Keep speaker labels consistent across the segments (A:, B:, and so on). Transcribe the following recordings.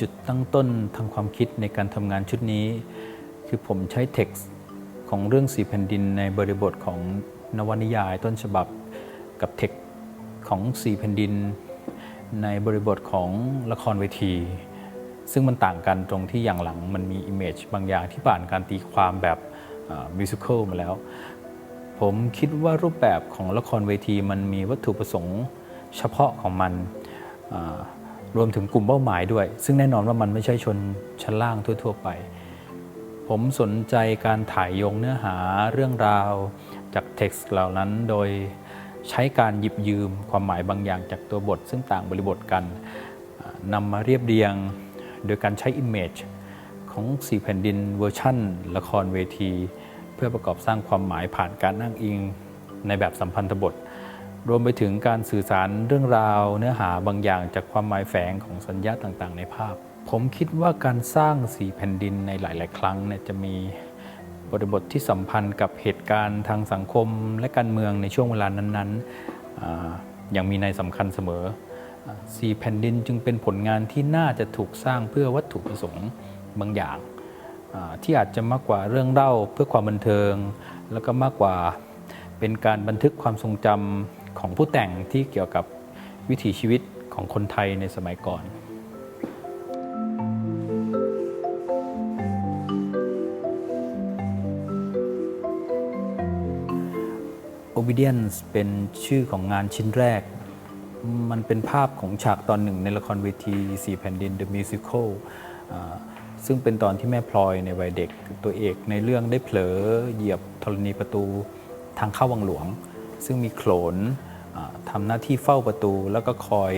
A: จุดตั้งต้นทางความคิดในการทำงานชุดนี้ คือผมใช้เท็กซ์ของเรื่องสีแผ่นดินในบริบทของนวนิยายต้นฉบับกับเท็กซ์ของสีแผ่นดิน ในบริบทของละครเวที ซึ่งมันต่างกันตรงที่อย่างหลังมันมีอิมเมจบางอย่างที่ผ่านการตีความแบบมิวสิควลมาแล้ว ผมคิดว่ารูปแบบของละครเวทีมันมีวัตถุประสงค์เฉพาะของมัน รวมถึงกลุ่มเป้าหมายด้วย ซึ่งแน่นอนว่ามันไม่ใช่ชนชั้นล่างทั่ว ๆ ไป ผมสนใจการถ่ายโยงเนื้อหาเรื่องราวจากเท็กซ์เหล่านั้นโดยใช้การหยิบยืมความหมายบางอย่างจากตัวบท ซึ่งต่างบริบทกันนำมาเรียบเรียงโดยการใช้ Image ของสี่แผ่นดินเวอร์ชั่น ละครเวที เพื่อประกอบสร้างความหมายผ่านการนั่งอิงในแบบสัมพันธบท รวมไปถึงการสื่อสารเรื่องราว เนื้อหาบางอย่างจากความหมายแฝงของสัญญาต่างๆ ในภาพ ผมคิดว่าการสร้างสีแผ่นดินในหลาย ๆ ครั้งเนี่ยจะมีบริบทที่สัมพันธ์กับเหตุการณ์ทางสังคมและการเมืองในช่วงเวลานั้นๆออย่างมีในสำคัญเสมอสีแผ่นดินจึงเป็นผลงานที่น่าจะถูกสร้างเพื่อวัตถุประสงค์บางอย่าง ที่อาจจะมากกว่าเรื่องเล่าเพื่อความบันเทิง แล้วก็มากกว่าเป็นการบันทึกความทรงจำ ของผู้แต่งที่เกี่ยวกับวิถีชีวิตของคนไทยในสมัยก่อน Obedience เป็นชื่อของงานชิ้นแรก มันเป็นภาพของฉากตอนหนึ่งในละครเวทีสี่แผ่นดิน The Musical ซึ่งเป็นตอนที่แม่พลอยในวัยเด็กตัวเอกในเรื่องได้เผลอเหยียบธรณีประตูทางเข้าวังหลวง ซึ่งมีโขลน อ่าทำหน้าที่เฝ้าประตู แล้วก็คอย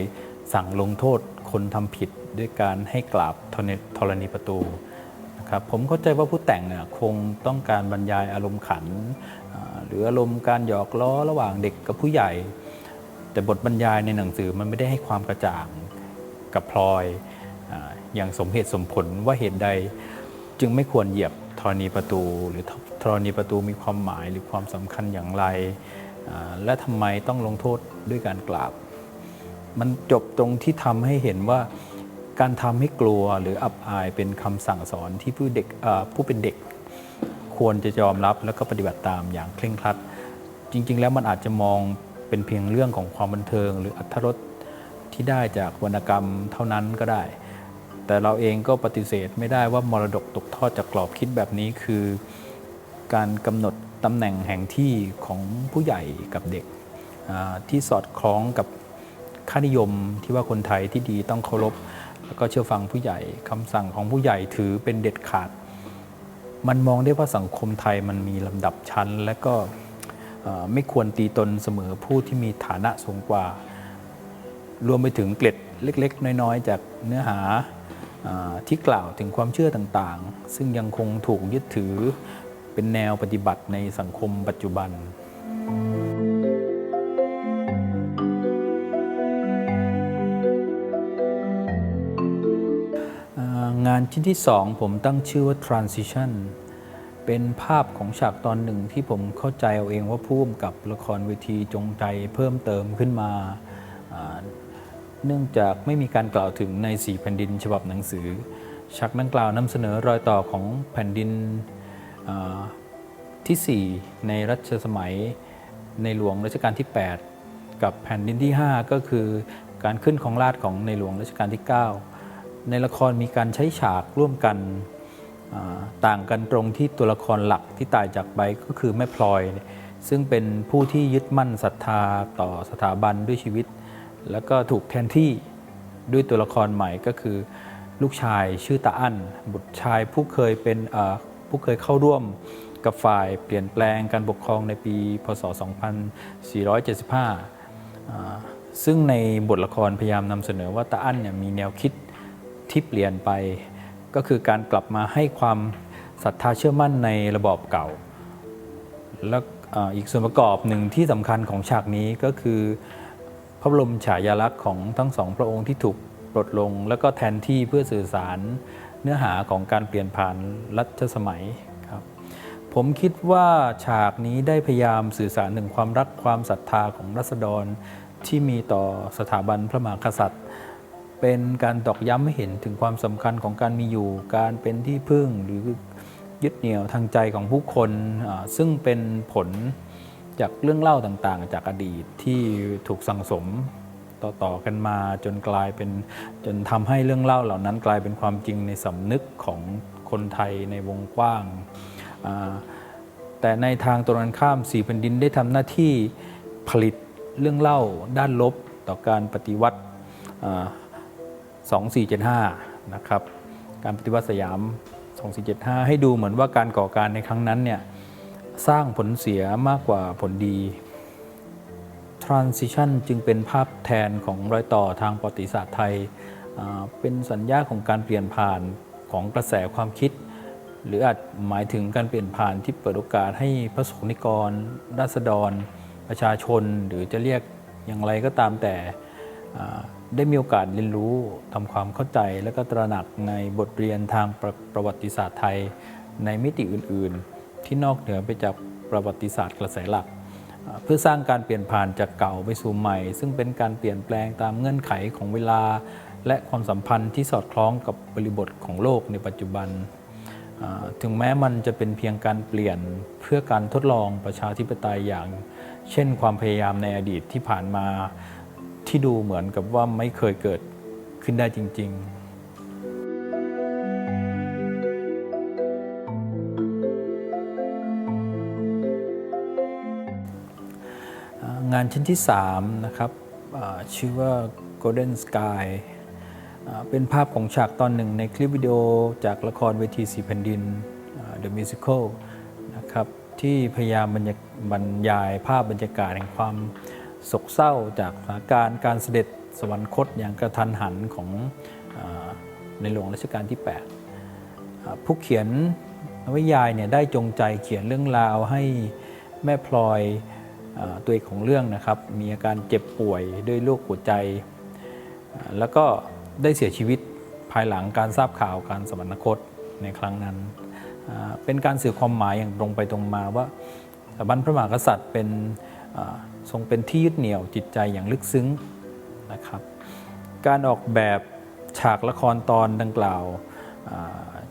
A: สั่งลงโทษคนทำผิดด้วยการให้กราบธรณีประตูนะครับผมเข้าใจว่าผู้แต่งเนี่ยคงต้องการบรรยายอารมณ์ขัน หรืออารมณ์การหยอกล้อระหว่างเด็กกับผู้ใหญ่ แต่บทบรรยายในหนังสือมันไม่ได้ให้ความกระจ่างกับพลอยอย่างสมเหตุสมผลว่าเหตุใดจึงไม่ควรเหยียบธรณีประตู หรือธรณีประตูมีความหมายหรือความสำคัญอย่างไร และทำไมต้องลงโทษด้วยการกราบ มันจบตรงที่ทำให้เห็นว่าการทำให้กลัวหรืออับอายเป็นคำสั่งสอนที่ผู้เด็กผู้เป็นเด็ก ควรจะยอมรับแล้วก็ปฏิบัติตามอย่างเคร่งครัด จริง ๆ แล้วมันอาจจะมองเป็นเพียงเรื่องของความบันเทิง หรืออัธรสที่ได้จากวรรณกรรมเท่านั้นก็ได้ แต่เราเองก็ปฏิเสธไม่ได้ว่ามรดกตกทอดจากกรอบคิดแบบนี้คือ การกำหนด ตำแหน่งแห่งที่ของผู้ใหญ่กับเด็กที่สอดคล้องกับค่านิยมที่ว่าคนไทยที่ดีต้องเคารพแล้วก็เชื่อฟังผู้ใหญ่คำสั่งของผู้ใหญ่ถือเป็นเด็ดขาด มันมองได้ว่าสังคมไทยมันมีลำดับชั้น และก็ไม่ควรตีตนเสมอผู้ที่มีฐานะสูงกว่า รวมไปถึงเกล็ดเล็ก ๆ น้อย ๆ จากเนื้อหาอ่าที่กล่าวถึงความเชื่อต่างๆ ซึ่งยังคงถูกยึดถือ เป็นแนวปฏิบัติในสังคมปัจจุบัน งานชิ้นที่สองผมตั้งชื่อว่า transition เป็นภาพของฉากตอนหนึ่งที่ผมเข้าใจเอาเองว่าพุ่มกับละครเวทีจงใจเพิ่มเติมขึ้นมา เนื่องจากไม่มีการกล่าวถึงในสีแผ่นดินฉบับหนังสือฉากดังกล่าวนำเสนอรอยต่อของแผ่นดิน ที่ 4 ในรัชสมัยในหลวงรัชกาลที่ 8 กับแผ่นดินที่ 5 ก็คือการขึ้นของราชของในหลวงรัชกาลที่ 9 ในละครมีการใช้ฉากร่วมกันต่างกันตรงที่ตัวละครหลักที่ตายจากไปก็คือแม่พลอย ซึ่งเป็นผู้ที่ยึดมั่นศรัทธาต่อสถาบันด้วยชีวิต แล้วก็ถูกแทนที่ด้วยตัวละครใหม่ก็คือ ลูกชายชื่อตาอั้นบุตรชายผู้เคยเป็น ผู้เคยเข้าร่วมกับฝ่ายเปลี่ยนแปลงการปกครองในปี พศ 2475 ซึ่งในบทละครพยายามนำเสนอว่าตาอั้นเนี่ยมีแนวคิดที่เปลี่ยนไป ก็คือการกลับมาให้ความศรัทธาเชื่อมั่นในระบอบเก่า แล้วอ่าอีกส่วนประกอบหนึ่งที่สำคัญของฉากนี้ก็คือพระบรมฉายาลักษณ์ของทั้งสองพระองค์ที่ถูกปลดลง แล้วก็แทนที่เพื่อสื่อสาร เนื้อหาของการเปลี่ยนผ่านรัชสมัยครับผมคิดว่าฉากนี้ได้พยายามสื่อสารถึงความรักความศรัทธาของรัษฎรที่มีต่อสถาบันพระมหากษัตริย์ เป็นการตอกย้ำให้เห็นถึงความสำคัญของการมีอยู่ การเป็นที่พึ่งหรือยึดเหนี่ยวทางใจของผู้คน ซึ่งเป็นผลจากเรื่องเล่าต่างๆ จากอดีตที่ถูกสั่งสม ต่อๆกันมาจนกลายเป็นจนทำให้เรื่องเล่าเหล่านั้นกลายเป็นความจริงในสำนึกของคนไทยในวงกว้าง แต่ในทางตรงกันข้ามสี่แผ่นดินได้ทำหน้าที่ผลิตเรื่องเล่าด้านลบต่อการปฏิวัติอ่า2475 นะครับการปฏิวัติสยาม 2475 ให้ดูเหมือนว่าการก่อการในครั้งนั้นเนี่ยสร้างผลเสียมากกว่าผลดี Transition จึงเป็นภาพแทนของรอยต่อทางประวัติศาสตร์ไทย เป็นสัญญาของการเปลี่ยนผ่านของกระแสความคิด หรืออาจหมายถึงการเปลี่ยนผ่านที่เปิดโอกาสให้พระสงฆ์นิกร ราษฎร ประชาชน หรือจะเรียกอย่างไรก็ตามแต่ได้มีโอกาสเรียนรู้ทำความเข้าใจ และก็ตระหนักในบทเรียนทางประประวัติศาสตร์ไทย ในมิติอื่น ๆ ที่นอกเหนือไปจากประวัติศาสตร์กระแสหลัก เพื่อสร้างการเปลี่ยนผ่านจากเก่าไปสู่ใหม่ ซึ่งเป็นการเปลี่ยนแปลงตามเงื่อนไขของเวลา และความสัมพันธ์ที่สอดคล้องกับบริบทของโลกในปัจจุบัน ถึงแม้มันจะเป็นเพียงการเปลี่ยนเพื่อการทดลองประชาธิปไตยอย่าง เช่นความพยายามในอดีตที่ผ่านมาที่ดูเหมือนกับว่าไม่เคยเกิดขึ้นได้จริง ๆ งานชิ้นที่ 3 นะครับชื่อว่า Golden Sky เป็นภาพของฉากตอนหนึ่งในคลิปวิดีโอจากละครเวทีสีแผ่นดิน The Musical นะครับที่พยายามบรรยายภาพบรรยากาศแห่งความโศกเศร้าจากสถานการณ์การเสด็จสวรรคตอย่างกระทันหันของอในหลวงรัชกาลที่ 8 ผู้เขียนนวิยายเนี่ยได้จงใจเขียนเรื่องราวให้แม่พลอย ตัวเอกของเรื่องนะครับ มีอาการเจ็บป่วยด้วยโรคหัวใจ แล้วก็ได้เสียชีวิตภายหลังการทราบข่าวการสวรรคตในครั้งนั้น เป็นการสื่อความหมายอย่างตรงไปตรงมาว่าสถาบันพระมหากษัตริย์เป็นทรงเป็นที่ยึดเหนี่ยวจิตใจอย่างลึกซึ้งนะครับ การออกแบบฉากละครตอนดังกล่าว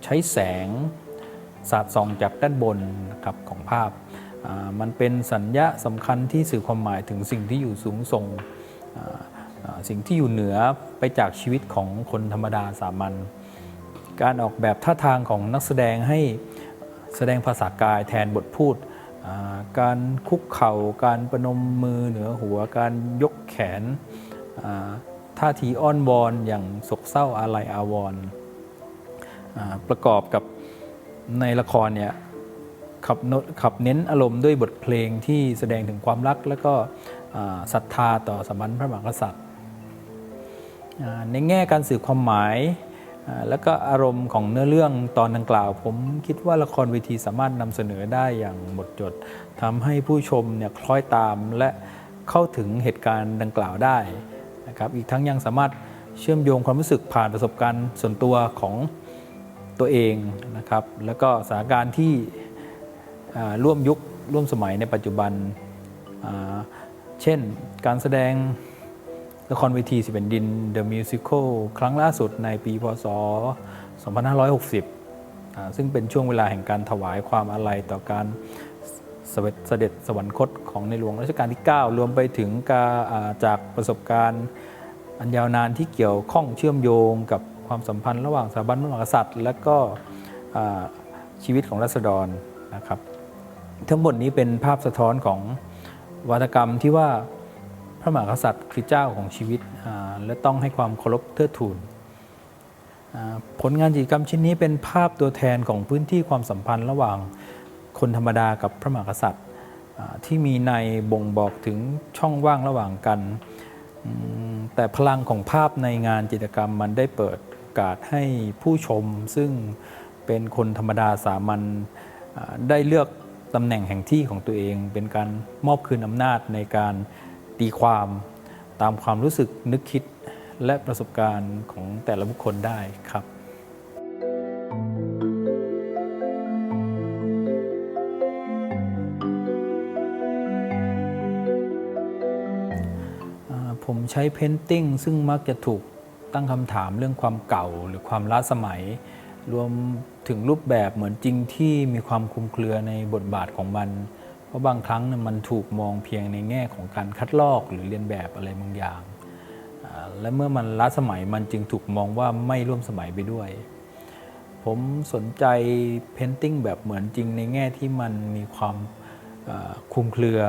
A: ใช้แสงสาดส่องจากด้านบนนะครับของภาพ มันเป็นสัญญาสำคัญที่สื่อความหมายถึงสิ่งที่อยู่สูงส่งสิ่งที่อยู่เหนือไปจากชีวิตของคนธรรมดาสามัญการออกแบบท่าทางของนักแสดงให้แสดงภาษากายแทนบทพูด การคุกเข่า การประนมมือเหนือหัว การยกแขน ท่าทีอ้อนวอนอย่างโศกเศร้าอาลัยอาวรประกอบกับในละครเนี่ย ขับขับเน้นอารมณ์ด้วยบทเพลงที่แสดงถึงความรัก และก็ศรัทธาต่อสมณพระมหากษัตริย์ ในแง่การสื่อความหมายแล้วก็อารมณ์ของเนื้อเรื่องตอนดังกล่าว ผมคิดว่าละครเวทีสามารถนำเสนอได้อย่างหมดจดทำให้ผู้ชมเนี่ยคล้อยตามและเข้าถึงเหตุการณ์ดังกล่าวได้นะครับอีกทั้งยังสามารถเชื่อมโยงความรู้สึกผ่านประสบการณ์ส่วนตัวของตัวเองนะครับแล้วก็สถานการณ์ที่ ร่วมยุคร่วมสมัยในปัจจุบัน เช่นการแสดงละครเวทีสิบแผ่นดิน The Musical ครั้งล่าสุดในปีพศ 2560 ซึ่งเป็นช่วงเวลาแห่งการถวายความอาลัยต่อการเสเสด็จสวรรคตของในหลวงรัชกาลที่ 9 รวมไปถึงกาจากประสบการณ์อันยาวนานที่เกี่ยวข้องเชื่อมโยงกับความสัมพันธ์ระหว่างสถาบันพระมหากษัตริย์ และก็ชีวิตของรัษฎรนะครับ ทั้งหมดนี้เป็นภาพสะท้อนของวาทกรรมที่ว่าพระมหากษัตริย์คือเจ้าของชีวิต และต้องให้ความเคารพเทิดทูนผลงานกิจกรรมชิ้นนี้เป็นภาพตัวแทนของพื้นที่ความสัมพันธ์ระหว่างคนธรรมดากับพระมหากษัตริย์ที่มีในบ่งบอกถึงช่องว่างระหว่างกัน แต่พลังของภาพในงานจิตรกรรมมันได้เปิดโอกาสให้ผู้ชมซึ่งเป็นคนธรรมดาสามัญได้เลือก ตำแหน่งแห่งที่ของตัวเอง เป็นการมอบคืนอำนาจในการตีความตามความรู้สึกนึกคิดและประสบการณ์ของแต่ละบุคคลได้ครับผมใช้เพนติ้งซึ่งมักจะถูกตั้งคำถามเรื่องความเก่าหรือความล้าสมัย รวมถึงรูปแบบเหมือนจริงที่มีความคลุมเครือในบทบาทของมัน เพราะบางครั้งมันถูกมองเพียงในแง่ของการคัดลอกหรือเรียนแบบอะไรบางอย่าง และเมื่อมันล้าสมัยมันจึงถูกมองว่าไม่ร่วมสมัยไปด้วย ผมสนใจเพนติ้งแบบเหมือนจริงในแง่ที่มันมีความคุมเครือ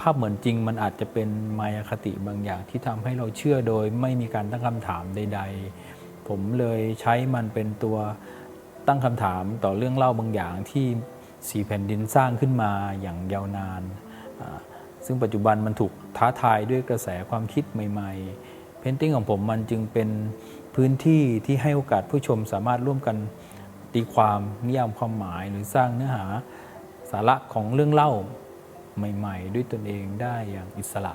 A: ภาพเหมือนจริงมันอาจจะเป็นมายาคติบางอย่างที่ทำให้เราเชื่อโดยไม่มีการตั้งคำถามใด ๆ ผมเลยใช้มันเป็นตัวตั้งคำถามต่อเรื่องเล่าบางอย่างที่สีแผ่นดินสร้างขึ้นมาอย่างยาวนาน ซึ่งปัจจุบันมันถูกท้าทายด้วยกระแสความคิดใหม่ ๆ เพนติ้งของผมมันจึงเป็นพื้นที่ที่ให้โอกาสผู้ชมสามารถร่วมกันตีความนิยามความหมายหรือสร้างเนื้อหาสาระของเรื่องเล่าใหม่ ๆ ด้วยตนเองได้อย่างอิสระ